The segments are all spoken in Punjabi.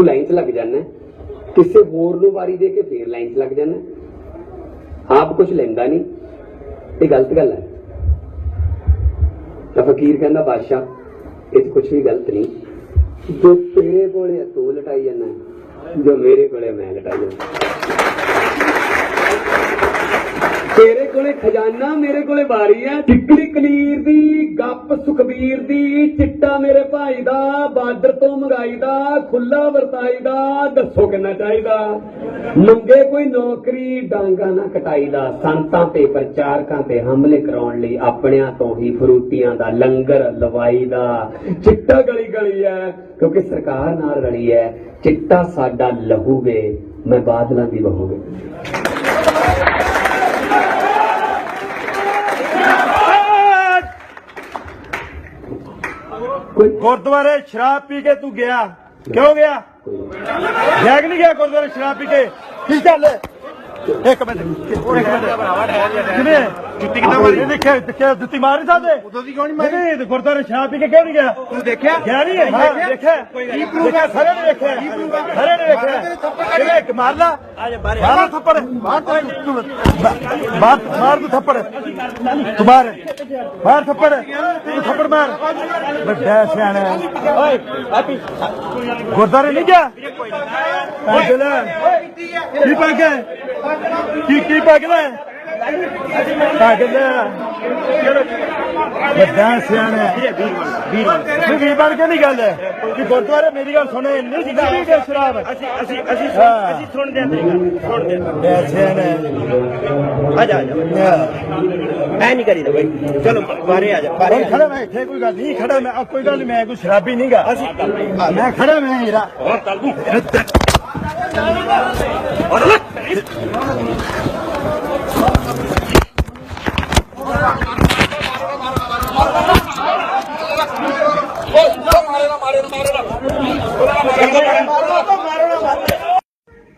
ਤੂੰ ਲਾਈਨ 'ਚ ਲੱਗ ਜਾਣਾ ਕਿਸੇ ਹੋਰ ਨੂੰ ਵਾਰੀ ਦੇ ਕੇ ਫੇਰ ਲਾਈਨ 'ਚ ਲੱਗ ਜਾਣਾ ਆਪ ਕੁਝ ਲੈਂਦਾ ਨਹੀਂ। ਇਹ ਗਲਤ ਗੱਲ ਹੈ। ਤਾਂ ਫਕੀਰ ਕਹਿੰਦਾ, ਬਾਦਸ਼ਾਹ, ਇਹ 'ਚ ਕੁਝ ਵੀ ਗਲਤ ਨਹੀਂ। ਜੋ ਤੇਰੇ ਕੋਲੇ ਹੈ, ਤੂੰ ਲਟਾਈ ਜਾਂਦਾ ਜੋ ਮੇਰੇ ਕੋਲੇ ਮੈਂ ਲਟਾਈ ਜਾਣਾ ਤੇਰੇ ਕੋਲੇ ਖਜ਼ਾਨਾ ਮੇਰੇ ਕੋਲੇ ਬਾਰੀ ਹੈ। ਟਿੱਕੜੀ ਕਲੀਰ ਦੀ, ਗੱਪ ਸੁਖਬੀਰ ਦੀ, ਚਿੱਟਾ ਮੇਰੇ ਭਾਈ ਦਾ, ਬਾਰਡਰ ਤੋਂ ਮੰਗਾਈ ਦਾ ਖੁੱਲਾ ਵਰਤਾਈ ਦਾ, ਦੱਸੋ ਕਿੰਨਾ ਚਾਹੀਦਾ? ਮੰਗੇ ਕੋਈ ਨੌਕਰੀ, ਡਾਂਗਾ ਨਾ ਕਟਾਈ ਦਾ, ਸੰਤਾਂ ਤੇ ਪ੍ਰਚਾਰਕਾਂ ਤੇ ਹਮਲੇ ਕਰਾਉਣ ਲਈ ਆਪਣਿਆਂ ਤੋਂ ਹੀ ਫਰੂਟੀਆਂ ਦਾ ਲੰਗਰ ਲਵਾਈ ਦਾ। ਚਿੱਟਾ ਗਲੀ ਗਲੀ ਹੈ, ਕਿਉਂਕਿ ਸਰਕਾਰ ਨਾਲ ਰਲੀ ਹੈ। ਚਿੱਟਾ ਸਾਡਾ ਲਹੂ ਵੇ, ਮੈਂ ਬਾਦਲਾਂ ਦੀ ਬਹੂ ਵੇ ਕੋਈ ਗੁਰਦੁਆਰੇ ਸ਼ਰਾਬ ਪੀ ਕੇ ਤੂੰ ਗਿਆ। ਕਿਉਂ ਗਿਆ? ਗਿਆ ਕਿ ਨਹੀਂ ਗਿਆ ਗੁਰਦੁਆਰੇ ਸ਼ਰਾਬ ਪੀ ਕੇ। ਕੀ ਗੱਲ ਹੈ? ਇੱਕ ਮਿੰਟ ਇੱਕ ਮਿੰਟ। ਕਿਨੇ ਜੁੱਤੀ ਕਿੱਦਾਂ ਮਾਰੀ? ਦੇਖਿਆ ਦੇਖਿਆ ਜੁੱਤੀ ਮਾਰੀ ਸਾਦੇ ਉਦੋਂ ਦੀ ਕਿਉਂ ਨਹੀਂ ਮਾਰੀ? ਨਹੀਂ ਗੁਰਦੁਆਰੇ ਸ਼ਰਾਬ ਪੀ ਕੇ ਕਿਉਂ ਨਹੀਂ ਗਿਆ? ਤੂੰ ਦੇਖਿਆ? ਗਿਆ ਨਹੀਂ ਹੈ ਦੇਖਿਆ? ਕੀ ਪ੍ਰੂਫ ਹੈ ਸਾਰੇ ਨੇ ਦੇਖਿਆ। ਕੀ ਪ੍ਰੂਫ ਹੈ ਸਾਰੇ ਨੇ ਦੇਖਿਆ। ਕਿਵੇਂ? ਇੱਕ ਮਾਰ ਲਾ। ਆ ਜਾ ਬਾਹਰ ਮਾਰ ਥੱਪੜ। ਮਾਰ ਤੂੰ ਮਾਰ ਮਾਰ ਤੂੰ ਥੱਪੜ। ਤੂੰ ਮਾਰ। ਮਾਰ ਥੱਪੜ। ਤੂੰ ਥੱਪੜ ਮਾਰ। ਵੱਡਾ ਸਿਆਣਾ। ਓਏ ਹੈਪੀ ਗੁਰਦਾਰੇ ਨਹੀਂ ਗਿਆ? ਲੈ ਕੀ ਪੱਗ ਹੈ ਕੀ ਕੀ ਪੱਗ ਲੈ ਵੱਡਾ ਸਿਆਣਾ। ਵੀਰ ਵੀਰ ਬਣ ਕੇ ਨਹੀਂ ਗੱਲ ਹੈ। ਕਿ ਗੁਰਦੁਆਰੇ ਮੇਰੀ ਗੱਲ ਸੁਣੇ ਨਹੀਂ ਵੀ ਕਿ ਸ਼ਰਾਬ ਅਸੀਂ ਅਸੀਂ ਅਸੀਂ ਅਸੀਂ ਸੁਣਦੇ ਹਾਂ। ਸੁਣਦੇ ਹਾਂ। ਸਿਆਣਾ। ਆ ਜਾ ਆ ਜਾ। ਐ ਨਹੀਂ ਕਰੀਦਾ ਬਾਈ। ਚਲੋ ਬਾਹਰੇ ਆ ਜਾ ਹੁਣ ਖੜਾ ਮੈਂ ਇੱਥੇ ਕੋਈ ਗੱਲ ਨਹੀਂ ਖੜਾ ਮੈਂ। ਕੋਈ ਗੱਲ ਮੈਂ ਕੋਈ ਸ਼ਰਾਬੀ ਨਹੀਂਗਾ ਅਸੀਂ ਮੈਂ ਖੜਾ ਮੈਂ ਹੀਰਾ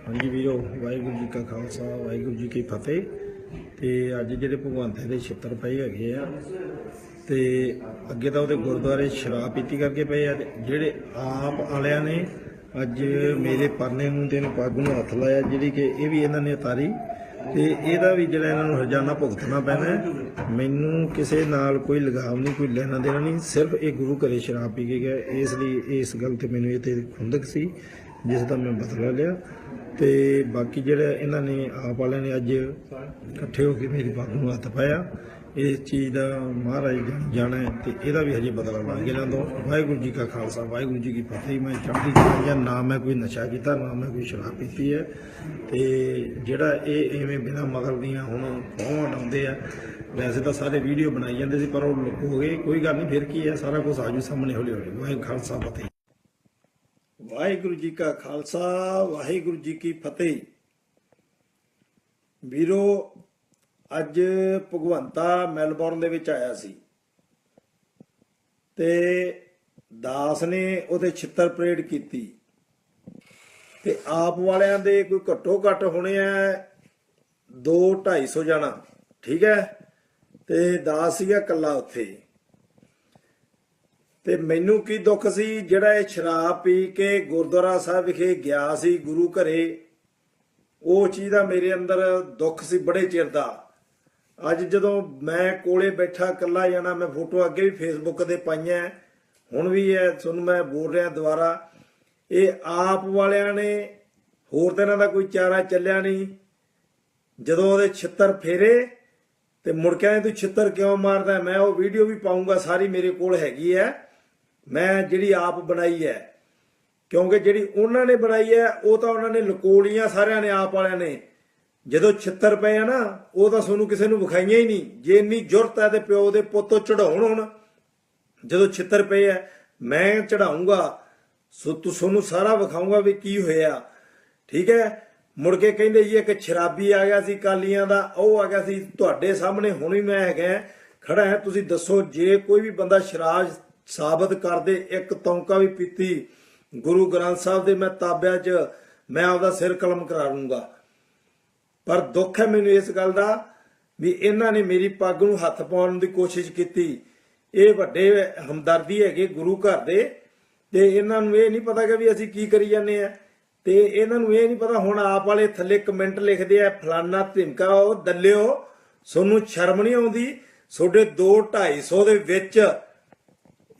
ਹਾਂਜੀ ਵੀਰੋ, ਵਾਹਿਗੁਰੂ ਜੀ ਕਾ ਖਾਲਸਾ, ਵਾਹਿਗੁਰੂ ਜੀ ਕੀ ਫਤਿਹ। ਤੇ ਅੱਜ ਜਿਹੜੇ ਭਗਵੰਤ ਦੇ ਛਿੱਤਰ ਪਏ ਹੈਗੇ ਆ, ਤੇ ਅੱਗੇ ਤਾਂ ਉਹਦੇ ਗੁਰਦੁਆਰੇ ਸ਼ਰਾਬ ਪੀਤੀ ਕਰਕੇ ਪਏ ਆ ਜਿਹੜੇ ਆਪ ਵਾਲਿਆਂ ਨੇ ਅੱਜ ਮੇਰੇ ਪਰਨੇ ਨੂੰ ਤੇ ਇਹਨੂੰ ਪੱਗ ਨੂੰ ਹੱਥ ਲਾਇਆ, ਜਿਹੜੀ ਕਿ ਇਹ ਵੀ ਇਹਨਾਂ ਨੇ ਉਤਾਰੀ। ਤੇ ਇਹਦਾ ਵੀ ਜਿਹੜਾ ਇਹਨਾਂ ਨੂੰ ਹਰਜਾਨਾ ਭੁਗਤਣਾ ਪੈਣਾ ਮੈਨੂੰ ਕਿਸੇ ਨਾਲ ਕੋਈ ਲਗਾਵ ਨਹੀਂ, ਕੋਈ ਲੈਣਾ ਦੇਣਾ ਨਹੀਂ। ਸਿਰਫ ਇਹ ਗੁਰੂ ਘਰੇ ਸ਼ਰਾਬ ਪੀ ਕੇ ਗਿਆ। ਇਸ ਲਈ ਇਸ ਗੱਲ ਤੇ ਮੈਨੂੰ ਇਹ ਤੇ ਖੁੰਦਕ ਸੀ, ਜਿਸ ਦਾ ਮੈਂ ਬਦਲਾ ਲਿਆ। ਤੇ ਬਾਕੀ ਜਿਹੜਾ ਇਹਨਾਂ ਨੇ ਆਪ ਵਾਲਿਆਂ ਨੇ ਅੱਜ ਇਕੱਠੇ ਹੋ ਕੇ ਮੇਰੀ ਪੱਗ ਨੂੰ ਹੱਥ ਪਾਇਆ। ਇਸ ਚੀਜ਼ ਦਾ ਮਹਾਰਾਜ ਜਾਣਾ ਤੇ ਇਹਦਾ ਵੀ ਹਜੇ ਬਦਲਾ ਲਾਂਗੇ ਇਹਨਾਂ ਤੋਂ ਵਾਹਿਗੁਰੂ ਜੀ ਕਾ ਖਾਲਸਾ, ਵਾਹਿਗੁਰੂ ਜੀ ਕੀ ਫਤਿਹ। ਮੈਂ ਚੜ੍ਹਦੀ ਕਲਾ ਜਾਂ ਨਾ ਮੈਂ ਕੋਈ ਨਸ਼ਾ ਕੀਤਾ, ਨਾ ਮੈਂ ਕੋਈ ਸ਼ਰਾਬ ਪੀਤੀ ਹੈ। ਤੇ ਜਿਹੜਾ ਇਹ ਐਵੇਂ ਬਿਨਾਂ ਮਗਰ ਦੀਆਂ ਹੁਣ ਫੋਹਾਂ ਲਾਉਂਦੇ ਆ, ਵੈਸੇ ਤਾਂ ਸਾਰੇ ਵੀਡੀਓ ਬਣਾਈ ਜਾਂਦੇ ਸੀ, ਪਰ ਉਹ ਲੁਕ ਹੋ ਗਏ। ਕੋਈ ਗੱਲ ਨਹੀਂ, ਫਿਰ ਕੀ ਹੈ? ਸਾਰਾ ਕੁਝ ਆਜੂ ਸਾਹਮਣੇ ਹੌਲੀ ਹੌਲੀ। ਵਾਹਿਗੁਰੂ ਖਾਲਸਾ, ਫਤਿਹ। ਵਾਹਿਗੁਰੂ ਜੀ ਕਾ ਖਾਲਸਾ, ਵਾਹਿਗੁਰੂ ਜੀ ਕੀ ਫਤਿਹ। ਵੀਰੋ ਅੱਜ ਭਗਵੰਤਾ ਮੈਲਬੌਰਨ ਦੇ ਵਿੱਚ ਆਇਆ ਸੀ। ਤੇ ਦਾਸ ਨੇ ਉਹਦੇ ਛਿੱਤਰ ਪਰੇਡ ਕੀਤੀ। ਤੇ ਆਪ ਵਾਲਿਆਂ ਦੇ ਕੋਈ ਘੱਟੋ ਘੱਟ ਹੋਣੇ ਆ 2 250 ਜਣਾ, ਠੀਕ ਹੈ? ਤੇ ਦਾਸ ਸੀਗਾ ਕੱਲਾ ਉੱਥੇ। ਤੇ ਮੈਨੂੰ ਕੀ ਦੁੱਖ ਸੀ, ਜਿਹੜਾ ਇਹ ਸ਼ਰਾਬ ਪੀ ਕੇ ਗੁਰਦੁਆਰਾ ਸਾਹਿਬ ਵਿਖੇ ਗਿਆ ਸੀ ਗੁਰੂ ਘਰੇ, ਉਹ ਚੀਜ਼ ਦਾ ਮੇਰੇ ਅੰਦਰ ਦੁੱਖ ਸੀ ਬੜੇ ਚਿਰ ਦਾ। ਅੱਜ ਜਦੋਂ ਮੈਂ ਕੋਲੇ ਬੈਠਾ, ਇਕੱਲਾ ਜਾਣਾ, ਮੈਂ ਫੋਟੋ ਅੱਗੇ ਵੀ ਫੇਸਬੁੱਕ ਤੇ ਪਾਈਆਂ ਹੁਣ ਵੀ ਹੈ ਤੁਹਾਨੂੰ ਮੈਂ ਬੋਲ ਰਿਹਾ ਦੁਬਾਰਾ। ਇਹ ਆਪ ਵਾਲਿਆਂ ਨੇ, ਹੋਰ ਤਾਂ ਇਹਨਾਂ ਦਾ ਕੋਈ ਚਾਰਾ ਚੱਲਿਆ ਨਹੀਂ। ਜਦੋਂ ਉਹਦੇ ਛਿੱਤਰ ਫੇਰੇ ਤੇ ਮੁੜ ਕੇ ਤੂੰ ਛਿੱਤਰ ਕਿਉਂ ਮਾਰਦਾ? ਮੈਂ ਉਹ ਵੀਡੀਓ ਵੀ ਪਾਉਂਗਾ ਸਾਰੀ ਮੇਰੇ ਕੋਲ ਹੈਗੀ ਹੈ ਮੈਂ ਜਿਹੜੀ ਆਪ ਬਣਾਈ ਹੈ ਕਿਉਂਕਿ ਜਿਹੜੀ ਉਹਨਾਂ ਨੇ ਬਣਾਈ ਹੈ ਉਹ ਤਾਂ ਉਹਨਾਂ ਨੇ ਲਕੋਲੀਆਂ ਸਾਰਿਆਂ ਨੇ, ਆਪ ਵਾਲਿਆਂ ਨੇ। ਜਦੋਂ ਛਿੱਤਰ ਪਏ ਆ ਨਾ, ਉਹ ਤਾਂ ਤੁਹਾਨੂੰ ਕਿਸੇ ਨੂੰ ਵਿਖਾਈਆਂ ਹੀ ਨਹੀਂ। ਜੇ ਇੰਨੀ ਜੁਰਤ ਹੈ ਤੇ ਪਿਓ ਦੇ ਪੁੱਤੋਂ ਚੜਾਉਣ ਹੁਣ। ਜਦੋਂ ਛਿੱਤਰ ਪਏ ਆ, ਮੈਂ ਚੜਾਉਂਗਾ ਸੋ ਤੁਹਾਨੂੰ ਸਾਰਾ ਵਿਖਾਉਂਗਾ ਵੀ ਕੀ ਹੋਇਆ। ਠੀਕ ਹੈ? ਮੁੜ ਕੇ ਕਹਿੰਦੇ ਜੀ, ਇੱਕ ਸ਼ਰਾਬੀ ਆ ਗਿਆ ਸੀ ਕਾਲੀਆਂ ਦਾ, ਉਹ ਆ ਗਿਆ ਸੀ ਤੁਹਾਡੇ ਸਾਹਮਣੇ, ਹੁਣ ਵੀ ਮੈਂ ਹੈਗਾ ਖੜਾ ਹੈ, ਤੁਸੀਂ ਦੱਸੋ, ਜੇ ਕੋਈ ਵੀ ਬੰਦਾ ਸ਼ਰਾਬ ਸਾਬਤ ਕਰਦੇ, ਇੱਕ ਤੌਂਕਾ ਵੀ ਪੀਤੀ, ਗੁਰੂ ਗ੍ਰੰਥ ਸਾਹਿਬ ਦੇ ਮੈਂ ਤਾਬਿਆਂ 'ਚ ਮੈਂ ਆਪਦਾ ਸਿਰ ਕਲਮ ਕਰਾ ਲੂੰਗਾ ਪਰ ਦੁੱਖ ਹੈ ਮੈਨੂੰ ਇਸ ਗੱਲ ਦਾ ਵੀ ਇਹਨਾਂ ਨੇ ਮੇਰੀ ਪੱਗ ਨੂੰ ਹੱਥ ਪਾਉਣ ਦੀ ਕੋਸ਼ਿਸ਼ ਕੀਤੀ। ਇਹ ਵੱਡੇ ਹਮਦਰਦੀ ਹੈਗੇ ਗੁਰੂ ਘਰ ਦੇ ਤੇ ਇਹਨਾਂ ਨੂੰ ਇਹ ਨਹੀਂ ਪਤਾ ਕਿ ਵੀ ਅਸੀਂ ਕੀ ਕਰੀ ਜਾਂਦੇ ਆ ਤੇ ਇਹਨਾਂ ਨੂੰ ਇਹ ਨਹੀਂ ਪਤਾ ਹੁਣ ਆਪ ਵਾਲੇ ਥੱਲੇ ਕਮੈਂਟ ਲਿਖਦੇ ਆ, ਫਲਾਨਾ ਧਿਮਕਾ ਉਹ ਦੱਲਿਓ ਤੁਹਾਨੂੰ ਸ਼ਰਮ ਨਹੀਂ ਆਉਂਦੀ। ਤੁਹਾਡੇ 2 250 ਦੇ ਵਿੱਚ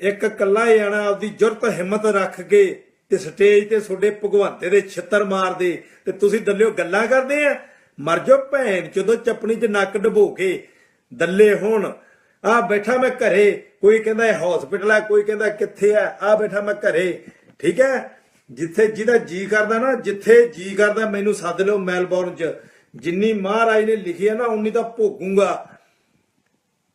ਇੱਕ ਕੱਲਾ ਜਾਣਾ ਆਪਦੀ ਜੁਰਤ ਹਿੰਮਤ ਰੱਖ ਕੇ ਤੇ ਸਟੇਜ ਤੇ ਤੁਹਾਡੇ ਭਗਵੰਤੇ ਦੇ ਛਿੱਤਰ ਮਾਰਦੇ ਤੇ ਤੁਸੀਂ ਦੱਲਿਓ ਗੱਲਾਂ ਕਰਦੇ ਆ। ਮਰ ਜਾਓ ਭੈਣ, ਜਦੋਂ ਚਪਣੀ 'ਚ ਨੱਕ ਡਬੋ ਕੇ ਦੱਲੇ ਹੋਣ। ਆ ਬੈਠਾ ਮੈਂ ਘਰੇ, ਕੋਈ ਕਹਿੰਦਾ ਇਹ ਹਸਪੀਟਲ ਹੈ ਕੋਈ ਕਹਿੰਦਾ ਕਿੱਥੇ ਹੈ ਆ ਬੈਠਾ ਮੈਂ ਘਰੇ। ਠੀਕ ਹੈ? ਜਿੱਥੇ ਜਿਹਦਾ ਜੀ ਕਰਦਾ ਨਾ, ਜਿੱਥੇ ਜੀ ਕਰਦਾ, ਮੈਨੂੰ ਸੱਦ ਲਿਓ ਮੈਲਬੌਰਨ 'ਚ। ਜਿੰਨੀ ਮਹਾਰਾਜ ਨੇ ਲਿਖੀ ਹੈ ਨਾ, ਉਨੀ ਤਾਂ ਭੋਗੂੰਗਾ।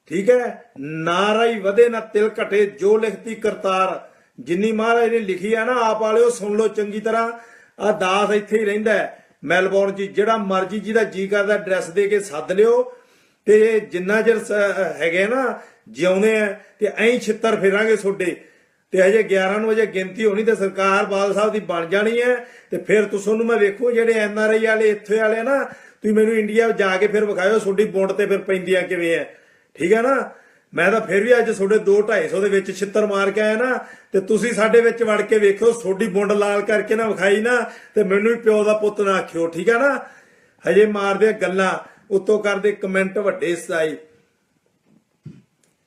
ਠੀਕ ਹੈ? ਨਾਰਾਈ ਵਧੇ, ਨਾ ਤਿਲ ਘਟੇ, ਜੋ ਲਿਖਤੀ ਕਰਤਾਰ। ਜਿੰਨੀ ਮਹਾਰਾਜ ਨੇ ਲਿਖੀ ਆ ਨਾ, ਆਪ ਵਾਲਿਓ ਸੁਣ ਲਓ ਚੰਗੀ ਤਰ੍ਹਾਂ। ਆ ਦਾਸ ਇੱਥੇ ਹੀ ਰਹਿੰਦਾ ਮੈਲਬੌਰਨ ਚ, ਜਿਹੜਾ ਮਰਜ਼ੀ ਜਿਹਦਾ ਜੀ ਕਰਦਾ, ਐਡਰੈਸ ਦੇ ਕੇ ਸੱਦ ਲਿਓ ਤੇ ਜਿੰਨਾ ਚਿਰ ਹੈਗੇ ਨਾ, ਜਿਉਂਦੇ ਆ, ਤੇ ਐਂ ਛਿੱਤਰ ਫੇਰਾਂਗੇ ਤੁਹਾਡੇ। ਤੇ ਅਜੇ 11 ਨੂੰ ਅਜੇ ਗਿਣਤੀ ਹੋਣੀ ਤੇ ਸਰਕਾਰ ਬਾਲ ਸਾਹਿਬ ਦੀ ਬਣ ਜਾਣੀ ਹੈ, ਤੇ ਫਿਰ ਤੁਸੀਂ ਨੂੰ ਮੈਂ ਵੇਖੋ, ਜਿਹੜੇ ਐਨ ਆਰ ਆਈ ਵਾਲੇ ਇੱਥੇ ਵਾਲੇ ਨਾ, ਤੁਸੀਂ ਮੈਨੂੰ ਇੰਡੀਆ ਜਾ ਕੇ ਫਿਰ ਵਿਖਾਇਓ, ਤੁਹਾਡੀ ਬੌਂਡ ਤੇ ਫਿਰ ਪੈਂਦੀਆਂ ਕਿਵੇਂ ਐ ਠੀਕ ਹੈ ਨਾ? ਮੈਂ ਤਾਂ ਫਿਰ ਵੀ ਅੱਜ ਤੁਹਾਡੇ 2 250 ਦੇ ਵਿੱਚ ਛਿੱਤਰ ਮਾਰ ਕੇ ਆਇਆ ਨਾ, ਤੇ ਤੁਸੀਂ ਸਾਡੇ ਵਿੱਚ ਵੜ ਕੇ ਵੇਖਿਓ, ਤੁਹਾਡੀ ਬੁੰਡ ਲਾਲ ਕਰਕੇ ਨਾ ਵਿਖਾਈ ਨਾ, ਤੇ ਮੈਨੂੰ ਵੀ ਪਿਓ ਦਾ ਪੁੱਤ ਨਾ ਆਖਿਓ, ਠੀਕ ਹੈ ਨਾ? ਹਜੇ ਮਾਰਦੇ ਗੱਲਾਂ, ਉੱਤੋਂ ਕਰਦੇ ਕਮੈਂਟ ਵੱਡੇ ਸਾਈ।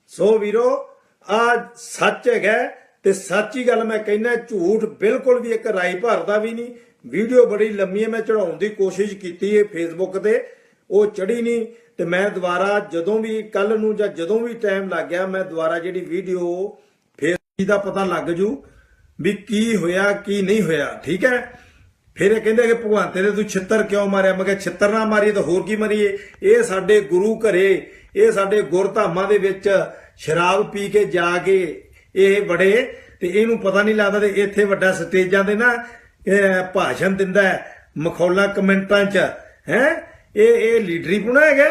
ਸੋ ਵੀਰੋ, ਆ ਸੱਚ ਹੈਗਾ, ਤੇ ਸੱਚੀ ਗੱਲ ਮੈਂ ਕਹਿੰਦਾ, ਝੂਠ ਬਿਲਕੁਲ ਵੀ ਇੱਕ ਰਾਈ ਭਰਦਾ ਵੀ ਨਹੀਂ। ਵੀਡੀਓ ਬੜੀ ਲੰਮੀ ਹੈ, ਮੈਂ ਚੜਾਉਣ ਦੀ ਕੋਸ਼ਿਸ਼ ਕੀਤੀ ਹੈ ਫੇਸਬੁੱਕ ਤੇ, ਉਹ ਚੜੀ ਨਹੀਂ। ਤੇ ਮੈਂ ਦੁਬਾਰਾ ਜਦੋਂ ਵੀ ਕੱਲ ਨੂੰ ਜਾਂ ਜਦੋਂ ਵੀ ਟਾਈਮ ਲੱਗ ਗਿਆ, ਮੈਂ ਦੁਬਾਰਾ ਜਿਹੜੀ ਵੀਡੀਓ ਫੇਸ ਦਾ ਪਤਾ ਲੱਗ ਜੂ ਵੀ ਕੀ ਹੋਇਆ, ਕੀ ਨਹੀਂ ਹੋਇਆ, ਠੀਕ ਹੈ? ਫਿਰ ਇਹ ਕਹਿੰਦੇ ਕਿ ਭਗਵੰਤੇ ਨੇ ਤੂੰ ਛਿੱਤਰ ਕਿਉਂ ਮਾਰਿਆ? ਮੈਂ ਕਿਹਾ, ਛਿੱਤਰ ਨਾ ਮਾਰੀਏ ਤਾਂ ਹੋਰ ਕੀ ਮਰੀਏ? ਇਹ ਸਾਡੇ ਗੁਰੂ ਘਰੇ, ਇਹ ਸਾਡੇ ਗੁਰਧਾਮਾਂ ਦੇ ਵਿੱਚ ਸ਼ਰਾਬ ਪੀ ਕੇ ਜਾ ਕੇ ਇਹ ਬੜੇ ਤੇ ਇਹਨੂੰ ਪਤਾ ਨਹੀਂ ਲੱਗਦਾ ਤੇ ਇੱਥੇ ਵੱਡਾ ਸਟੇਜਾਂ ਦੇ ਨਾ ਭਾਸ਼ਣ ਦਿੰਦਾ ਮਖੌਲਾ ਕਮੈਂਟਾਂ 'ਚ। ਹੈ? ਇਹ ਇਹ ਲੀਡਰੀ ਪੁਣਾ ਹੈਗਾ?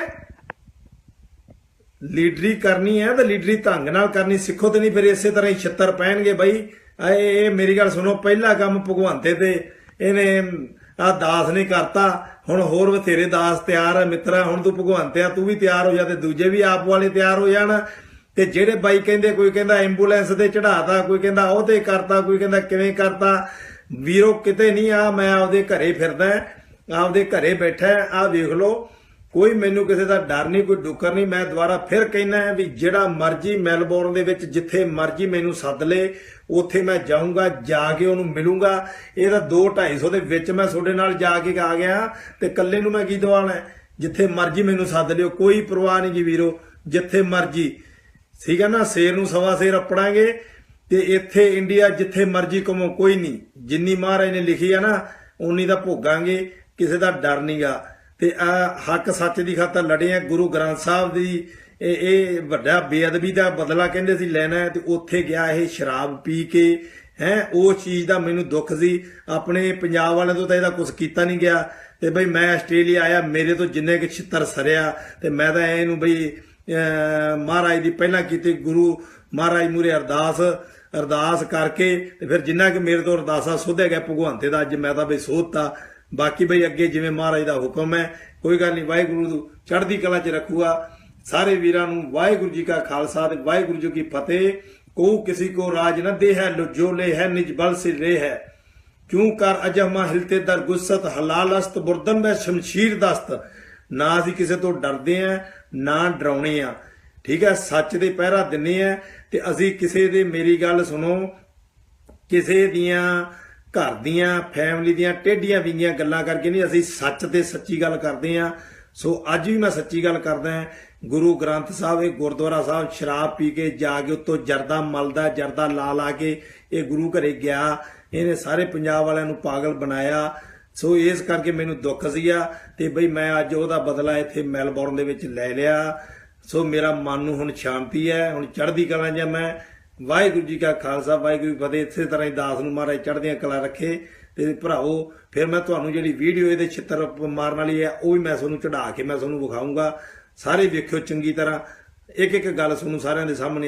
ਲੀਡਰੀ ਕਰਨੀ ਹੈ ਤਾਂ ਲੀਡਰੀ ਢੰਗ ਨਾਲ ਕਰਨੀ, ਸਿੱਖੋ ਤੇ ਨਹੀਂ, ਫਿਰ ਇਸੇ ਤਰ੍ਹਾਂ ਹੀ ਛਿੱਤਰ ਪਹਿਣਗੇ ਬਈ। ਇਹ ਮੇਰੀ ਗੱਲ ਸੁਣੋ, ਪਹਿਲਾ ਕੰਮ ਭਗਵੰਤੇ ਤੇ। ਇਹਨੇ ਆ ਦਾਸ ਨੇ ਕਰਤਾ। ਹੁਣ ਹੋਰ ਬਥੇਰੇ ਦਾਸ ਤਿਆਰ ਆ, ਮਿੱਤਰਾ ਹੁਣ ਤੂੰ ਭਗਵੰਤੇ ਆ, ਤੂੰ ਵੀ ਤਿਆਰ ਹੋ ਜਾ ਤੇ ਦੂਜੇ ਵੀ ਆਪ ਵਾਲੇ ਤਿਆਰ ਹੋ ਜਾਣ। ਤੇ ਜਿਹੜੇ ਬਾਈ ਕਹਿੰਦੇ, ਕੋਈ ਕਹਿੰਦਾ ਐਂਬੂਲੈਂਸ ਤੇ ਚੜਾਤਾ ਕੋਈ ਕਹਿੰਦਾ ਉਹ ਤੇ ਕਰਤਾ, ਕੋਈ ਕਹਿੰਦਾ ਕਿਵੇਂ ਕਰਤਾ। ਵੀਰੋ, ਕਿਤੇ ਨਹੀਂ ਆ, ਮੈਂ ਆਪਦੇ ਘਰੇ ਫਿਰਦਾ, ਆਪਦੇ ਘਰੇ ਬੈਠਾ ਆ ਵੇਖ ਲਓ। ਕੋਈ ਮੈਨੂੰ ਕਿਸੇ ਦਾ ਡਰ ਨਹੀਂ, ਕੋਈ ਡੁੱਕਰ ਨਹੀਂ, ਮੈਂ ਦੁਬਾਰਾ ਫਿਰ ਕਹਿਣਾ ਹੈ ਵੀ ਜਿਹੜਾ ਮਰਜ਼ੀ ਮੈਲਬੌਰਨ ਦੇ ਵਿੱਚ ਜਿੱਥੇ ਮਰਜ਼ੀ ਮੈਨੂੰ ਸੱਦ ਲੇ, ਉੱਥੇ ਮੈਂ ਜਾਊਂਗਾ, ਜਾ ਕੇ ਉਹਨੂੰ ਮਿਲੂੰਗਾ। ਇਹਦਾ 2 250 ਦੇ ਵਿੱਚ ਮੈਂ ਤੁਹਾਡੇ ਨਾਲ ਜਾ ਕੇ ਆ ਗਿਆ ਤੇ ਇਕੱਲੇ ਨੂੰ ਮੈਂ ਕੀ ਦਵਾਣਾ ਜਿੱਥੇ ਮਰਜ਼ੀ ਮੈਨੂੰ ਸੱਦ ਲਿਓ, ਕੋਈ ਪਰਵਾਹ ਨਹੀਂ ਜੀ ਵੀਰੋ, ਜਿੱਥੇ ਮਰਜ਼ੀ। ਠੀਕ ਹੈ ਨਾ, ਸ਼ੇਰ ਨੂੰ ਸਵਾ ਸ਼ੇਰ ਅਪੜਾਂਗੇ ਤੇ ਇੱਥੇ ਇੰਡੀਆ ਜਿੱਥੇ ਮਰਜ਼ੀ ਕਮੋ ਕੋਈ ਨਹੀਂ। ਜਿੰਨੀ ਮਹਾਰਾਜ ਨੇ ਲਿਖੀ ਆ ਨਾ ਉਨੀ ਦਾ ਭੋਗਾਂਗੇ, ਕਿਸੇ ਦਾ ਡਰ ਨਹੀਂਗਾ ਤੇ ਆ ਹੱਕ ਸੱਚ ਦੀ ਖਾਤਰ ਲੜੇ ਆ। ਗੁਰੂ ਗ੍ਰੰਥ ਸਾਹਿਬ ਦੀ ਇਹ ਇਹ ਵੱਡਾ ਬੇਅਦਬੀ ਦਾ ਬਦਲਾ ਕਹਿੰਦੇ ਸੀ, ਲੈਣਾ ਹੈ ਤੇ ਉੱਥੇ ਗਿਆ ਇਹ ਸ਼ਰਾਬ ਪੀ ਕੇ। ਹੈ, ਉਹ ਚੀਜ਼ ਦਾ ਮੈਨੂੰ ਦੁੱਖ ਸੀ। ਆਪਣੇ ਪੰਜਾਬ ਵਾਲਿਆਂ ਤੋਂ ਤਾਂ ਇਹਦਾ ਕੁਝ ਕੀਤਾ ਨਹੀਂ ਗਿਆ। ਤੇ ਬਈ ਮੈਂ ਆਸਟ੍ਰੇਲੀਆ ਆਇਆ, ਮੇਰੇ ਤੋਂ ਜਿੰਨੇ ਕਿ ਛਿੱਤਰ ਸਰਿਆ, ਤੇ ਮੈਂ ਤਾਂ ਇਹਨੂੰ ਬਈ ਮਹਾਰਾਜ ਦੀ ਪਹਿਲਾਂ ਕੀਤੀ ਗੁਰੂ ਮਹਾਰਾਜ ਮੂਰੇ ਅਰਦਾਸ ਅਰਦਾਸ ਕਰਕੇ ਤੇ ਫਿਰ ਜਿੰਨਾ ਕਿ ਮੇਰੇ ਤੋਂ ਅਰਦਾਸਾ ਸੋਧਿਆ ਗਿਆ ਭਗਵੰਤੇ ਦਾ, ਅੱਜ ਮੈਂ ਤਾਂ ਬਈ ਸੋਧਤਾ। ਬਾਕੀ ਬਈ ਅੱਗੇ ਜਿਵੇਂ ਮਹਾਰਾਜ ਦਾ ਹੁਕਮ ਹੈ, ਕੋਈ ਗੱਲ ਨਹੀਂ, ਵਾਹਿਗੁਰੂ ਨੂੰ ਚੜ੍ਹਦੀ ਕਲਾ 'ਚ ਰੱਖੂਗਾ। ਸਾਰੇ ਵੀਰਾਂ ਨੂੰ ਵਾਹਿਗੁਰੂ ਜੀ ਕਾ ਖਾਲਸਾ ਤੇ ਵਾਹਿਗੁਰੂ ਜੀ ਕੀ ਫਤਿਹ। ਕੋ ਕਿਸੇ ਕੋ ਰਾਜ ਨ ਦੇ ਹੈ ਜੋ ਲੈ ਹੈ ਨਿਜ ਬਲ ਸੇ ਰੇ ਹੈ ਕਿਉਂ ਕਰ ਅਜਮਾ ਹਿਲਤੇ ਦਰ ਗੁੱਸਤ, ਹਲਾਲ ਅਸਤ, ਬੁਰਦਨ ਮੈਂ ਸ਼ਮਸ਼ੀਰ ਦਸਤ। ਨਾ ਅਸੀਂ ਕਿਸੇ ਤੋਂ ਡਰਦੇ ਆ, ਨਾ ਡਰਾਉਣੇ ਆ। ਠੀਕ ਹੈ, ਸੱਚ ਦੇ ਪਹਿਰਾ ਦਿੰਨੇ ਆ ਤੇ ਅਸੀਂ ਕਿਸੇ ਦੇ, ਮੇਰੀ ਗੱਲ ਸੁਣੋ, ਕਿਸੇ ਦੀਆਂ ਘਰ ਦੀਆਂ ਫੈਮਿਲੀ ਦੀਆਂ ਟੇਢੀਆਂ ਵਿੰਗੀਆਂ ਗੱਲਾਂ ਕਰਕੇ ਨਹੀਂ, ਅਸੀਂ ਸੱਚ ਤੇ ਸੱਚੀ ਗੱਲ ਕਰਦੇ ਆ ਸੋ ਅੱਜ ਵੀ ਮੈਂ ਸੱਚੀ ਗੱਲ ਕਰਦਾ ਹਾਂ। ਗੁਰੂ ਗ੍ਰੰਥ ਸਾਹਿਬ, ਇਹ ਗੁਰਦੁਆਰਾ ਸਾਹਿਬ ਸ਼ਰਾਬ ਪੀ ਕੇ ਜਾ ਕੇ ਉੱਤੋਂ ਜਰਦਾ ਮਲਦਾ, ਜਰਦਾ ਲਾ ਲਾ ਕੇ ਇਹ ਗੁਰੂ ਘਰੇ ਗਿਆ। ਇਹਨੇ ਸਾਰੇ ਪੰਜਾਬ ਵਾਲਿਆਂ ਨੂੰ ਪਾਗਲ ਬਣਾਇਆ। ਸੋ ਇਸ ਕਰਕੇ ਮੈਨੂੰ ਦੁੱਖ ਸੀਗਾ ਤੇ ਬਈ ਮੈਂ ਅੱਜ ਉਹਦਾ ਬਦਲਾ ਇੱਥੇ ਮੈਲਬੌਰਨ ਦੇ ਵਿੱਚ ਲੈ ਲਿਆ। ਸੋ ਮੇਰਾ ਮਨ ਨੂੰ ਹੁਣ ਸ਼ਾਂਤੀ ਹੈ। ਹੁਣ ਚੜ੍ਹਦੀ ਕਲਾ ਜਾਂ ਮੈਂ। ਵਾਹਿਗੁਰੂ ਜੀ ਕਾ ਖਾਲਸਾ, ਵਾਹਿਗੁਰੂ ਜੀ ਫਤਿਹ। ਇਸੇ ਤਰ੍ਹਾਂ ਹੀ ਦਾਸ ਨੂੰ ਮਹਾਰਾਜ ਚੜ੍ਹਦੀਆਂ ਕਲਾ ਰੱਖੇ ਤੇ ਭਰਾਵੋ, ਫਿਰ ਮੈਂ ਤੁਹਾਨੂੰ ਜਿਹੜੀ ਵੀਡੀਓ ਇਹਦੇ ਛਿੱਤਰ ਮਾਰਨ ਵਾਲੀ ਹੈ, ਉਹ ਵੀ ਮੈਂ ਤੁਹਾਨੂੰ ਚੜਾ ਕੇ ਮੈਂ ਤੁਹਾਨੂੰ ਵਿਖਾਊਂਗਾ। ਸਾਰੇ ਵੇਖਿਓ ਚੰਗੀ ਤਰ੍ਹਾਂ। ਇੱਕ ਇੱਕ ਗੱਲ ਤੁਹਾਨੂੰ ਸਾਰਿਆਂ ਦੇ ਸਾਹਮਣੇ ਆ